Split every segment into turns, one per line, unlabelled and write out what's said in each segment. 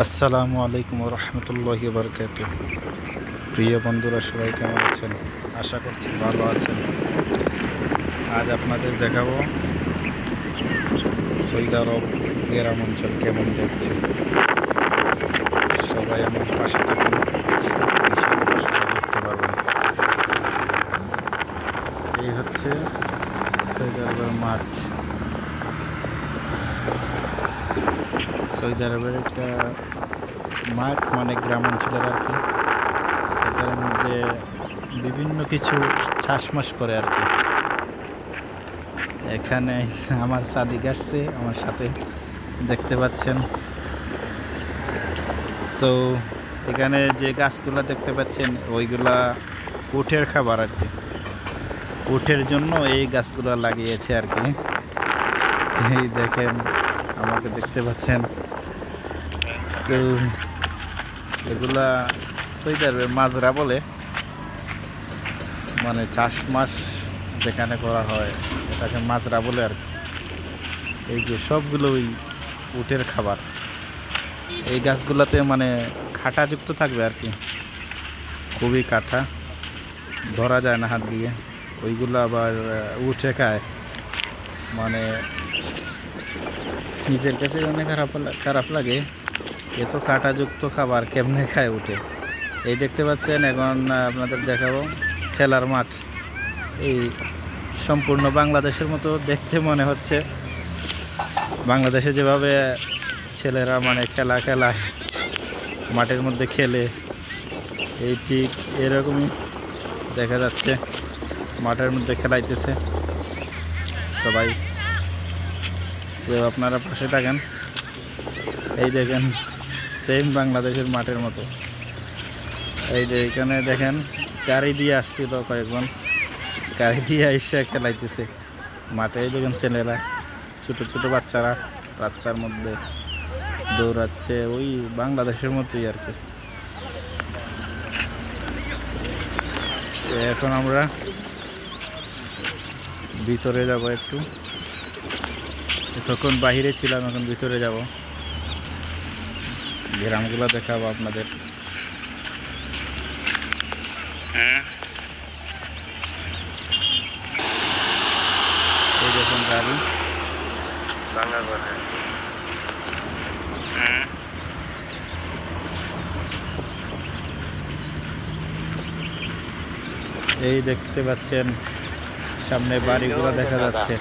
আসসালামু আলাইকুম রহমতুল্লাহি বরকাত প্রিয় বন্ধুরা, সবাই কেমন আছেন? আশা করছি ভালো আছেন। আজ আপনাদের দেখাবো সৌদি আরব গ্রাম অঞ্চল কেমন দেখছে। সবাই আমার পাশে থাকুন। দেখতে পারবেন। এই হচ্ছে সৌদি আরবের মাঠ। সৌদি আরবের একটা মাঠ মানে গ্রাম অঞ্চলের আর কি। এটার মধ্যে বিভিন্ন কিছু চাষমাস করে আর কি। এখানে আমার সাদিক আসছে, আমার সাথে দেখতে পাচ্ছেন। তো এখানে যে গাছগুলো দেখতে পাচ্ছেন, ওইগুলা উঠের খাবার আর কি। উঠের জন্য এই গাছগুলো লাগিয়েছে আর কি। এই দেখেন আমাকে দেখতে পাচ্ছেন। তো এগুলা সৌদি মাজরা বলে। মানে চাষ মাস যেখানে করা হয়, এটাকে মাজরা বলে আর এই যে সবগুলো ওই উটের খাবার। এই গাছগুলোতে মানে খাটাযুক্ত থাকবে আর কি। খুবই কাঠা ধরা যায় না হাত দিয়ে। ওইগুলো আবার উঠে খায়। মানে নিজের কাছে অনেক খারাপ খারাপ লাগে। এত কাঁটাযুক্ত খাবার কেমনে খায় উঠে। এই দেখতে পাচ্ছেন, এখন আপনাদের দেখাবো খেলার মাঠ। এই সম্পূর্ণ বাংলাদেশের মতো দেখতে মনে হচ্ছে। বাংলাদেশে যেভাবে ছেলেরা মানে খেলা খেলায়, মাঠের মধ্যে খেলে, এই ঠিক এরকমই দেখা যাচ্ছে। মাঠের মধ্যে খেলাইতেছে। সবাই। তো আপনারা পাশে থাকেন। এই দেখেন সেম বাংলাদেশের মাঠের মতো। এই যে এখানে দেখেন, গাড়ি দিয়ে আসছিল কয়েকজন। গাড়ি দিয়ে এসে খেলাইতেছে মাঠে। এই দেখেন ছেলেরা, ছোট ছোট বাচ্চারা রাস্তার মধ্যে দৌড়াচ্ছে। ওই বাংলাদেশের মতোই আর কি। এখন আমরা ভিতরে যাব একটু। তখন বাইরে ছিলাম এখন ভিতরে যাব। গ্রামগুলো দেখাবো আপনাদের। দেখুন গাড়ি। এই দেখতে পাচ্ছেন সামনে বাড়িগুলো দেখা যাচ্ছে।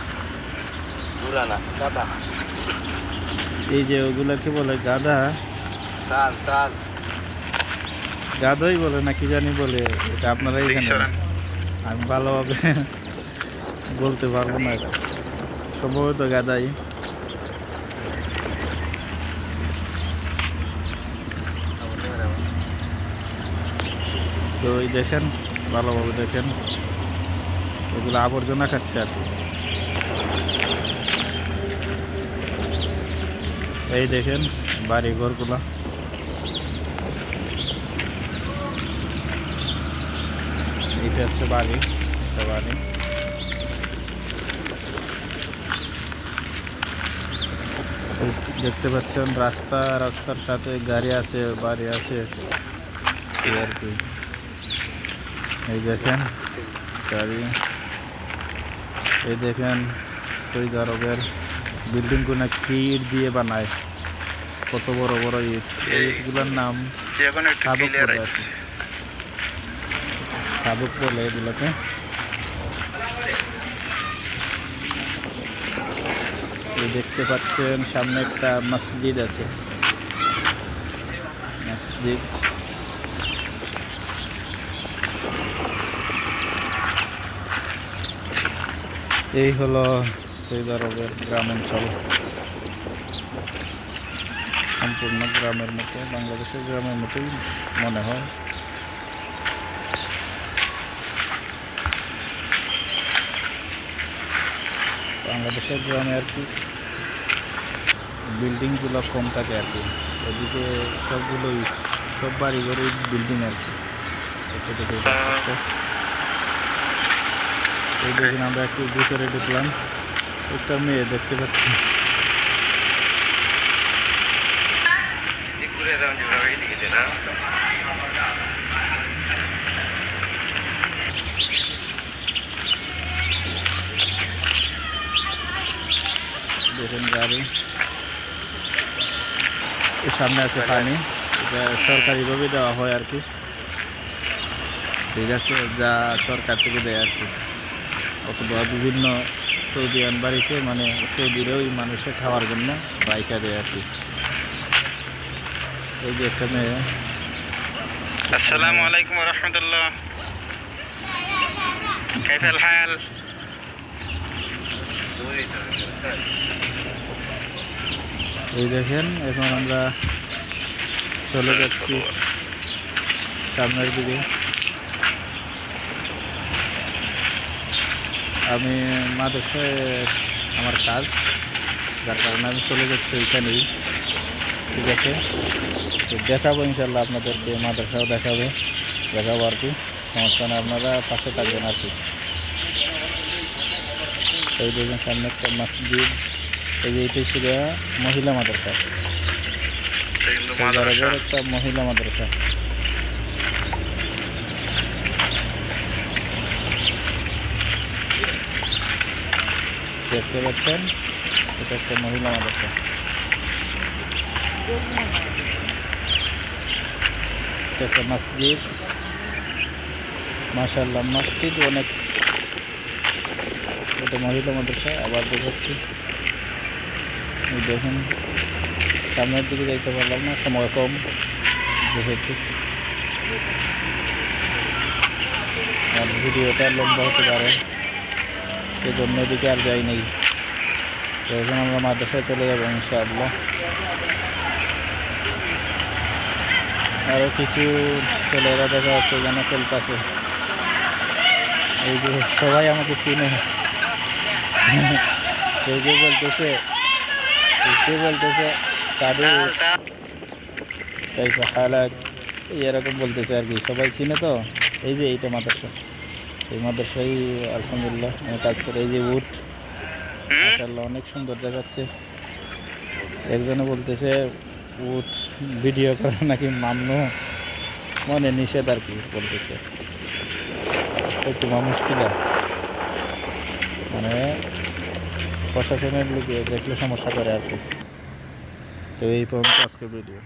এই যে ওগুলোকে বলে গাদা
তাল
বলে না কি জানি বলে এটা আপনারাই জানেন। আমি ভালোভাবে বলতে পারব না সম্ভবত গাদাই তো এই দেখেন ভালোভাবে দেখেন। ওগুলো আবর্জনা খাচ্ছে আর কি। এই দেখেন বাড়ি ঘরগুলো এটা হচ্ছে বাড়ি বাড়ি। দেখতে পাচ্ছেন রাস্তা, রাস্তার সাথে গাড়ি আছে, বাড়ি আছে। আর কি। এই দেখেন গাড়ি। এই দেখেন সৌদি আরবের বিল্ডিংগুলো কি ইট দিয়ে বানায়। কত বড় বড় ইট। এই ইটগুলোর নাম কাবুক বলে
আছে।
কাবুক বলে এগুলোকে। এই দেখতে পাচ্ছেন সামনে একটা মসজিদ আছে। মসজিদ। এই হলো সৌদি আরবের গ্রাম অঞ্চল সম্পূর্ণ গ্রামের মতো, বাংলাদেশের গ্রামের মতোই মনে হয়। বাংলাদেশের গ্রামে আর কি বিল্ডিংগুলো কম থাকে আর কি। ওদিকে সবগুলোই, সব বাড়ি ঘরে বিল্ডিং আর কি এটা থেকে এটা করতে। এই দেখুন, আমরা একটু ভিতরে ঢুকলাম। একটা মেয়ে দেখতে পাচ্ছি। গাড়ি। সামনে আছে পানি। এটা সরকারিভাবে দেওয়া হয় আর কি। ঠিক আছে, যা সরকার থেকে দেয় আর কি। অথবা বিভিন্ন সৌদি আনবাড়িতে মানে সৌদিরে ওই মানুষে খাওয়ার জন্য বাইকা দেয় আর কি। এই যে একটা মেয়ে।
আসসালামু আলাইকুম রহমতুল্লাহ।
এই দেখেন এখন আমরা চলে যাচ্ছি সামনের দিকে। আমি মাদ্রাসায় আমার কাজ যার কারণে আমি চলে যাচ্ছি ওইখানেই। ঠিক আছে? তো দেখাবো ইনশাল্লাহ আপনাদেরকে মাদ্রাসাও দেখাবে দেখাবো আর কি। সমস্যা নেই আপনারা পাশে থাকবেন আর কি। এই দেখুন সামনে একটা মসজিদ এই যে এটাই ছিল মহিলা মাদ্রাসা। একটা মহিলা মাদ্রাসা। দেখতে পাচ্ছেন, এটা একটা মহিলা মাদ্রাসা। একটা মসজিদ। মাশাল্লাহ মসজিদ অনেক। এটা মহিলা মাদ্রাসা, আবার দেখাচ্ছি। দেখুন, সামনের দিকে যাইতে পারলাম না, সময় কম, যেহেতু। আর ভিডিওটা লম্বা হতে পারে। সেই জন্য এদিকে আর যাই নেই। তো এখন আমরা মাদ্রাসায় চলে যাব ইনশাআল্লাহ। আরও কিছু ছেলেরা দেখা যাচ্ছে যেন খেলতেছে। এই যে সবাই আমাকে চিনে। কেউ কেউ বলতেছে কেউ বলতেছে সাদু কাইফা হালাক এরকম বলতেছে আর কি। সবাই চিনে তো? এই যে এইটা মাদ্রাসা। এই মাদ্রাসায় আলহামদুলিল্লাহ আমি কাজ করি। এই যে উট মাশাআল্লাহ অনেক সুন্দর দেখাচ্ছে। একজনে বলতেছে উট ভিডিও করা নাকি মামনু? মনে নিষেধ আর কি বলতেছে। একটু মুশকিল। মানে প্রশাসনের লোকে দেখলে সমস্যা করে আর কি। তো এই পর্যন্ত আজকের ভিডিও